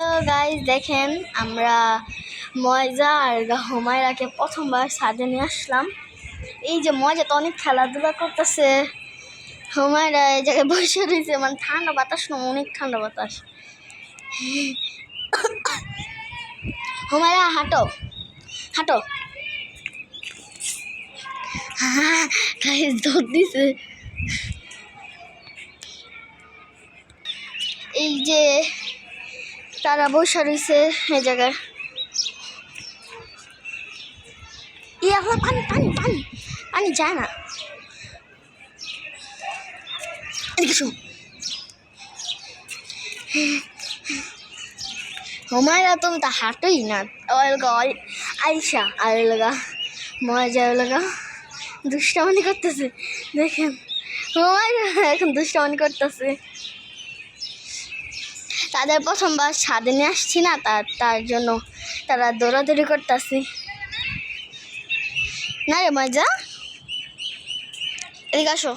তো গাইজ দেখেন, আমরা ময়জা আর হুমায়রাকে প্রথমবার ছাদে নিয়ে আসলাম। এই যে মজা তো অনেক খেলাধুলা করতেছে। হুমায়রা এই জায়গায় বসে রয়েছে মানে ঠান্ডা বাতাস না, অনেক ঠান্ডা বাতাস। হুমায়রা, হাঁটো। হাঁটো। গাইজ দৌড় দিছে। এই যে তারা বসে রয়েছে এই জায়গায়। ইয়ে পানি পানি পানি পানি যায় না। শো হমায়রা তুমি তো হাঁটোই না। ওই লগা ওই- আইসা আর ওই লগা মজা ওই লগা দুষ্টামানি করতেছে, দেখেন। হমায়রা এখন দুষ্টামানি করতেছে। তাদের প্রথমবার স্বাদে নিয়ে আসছি না, তার তার জন্য তারা দৌড়াদৌড়ি করতেছি। না রে মজা? এদিকে আসো।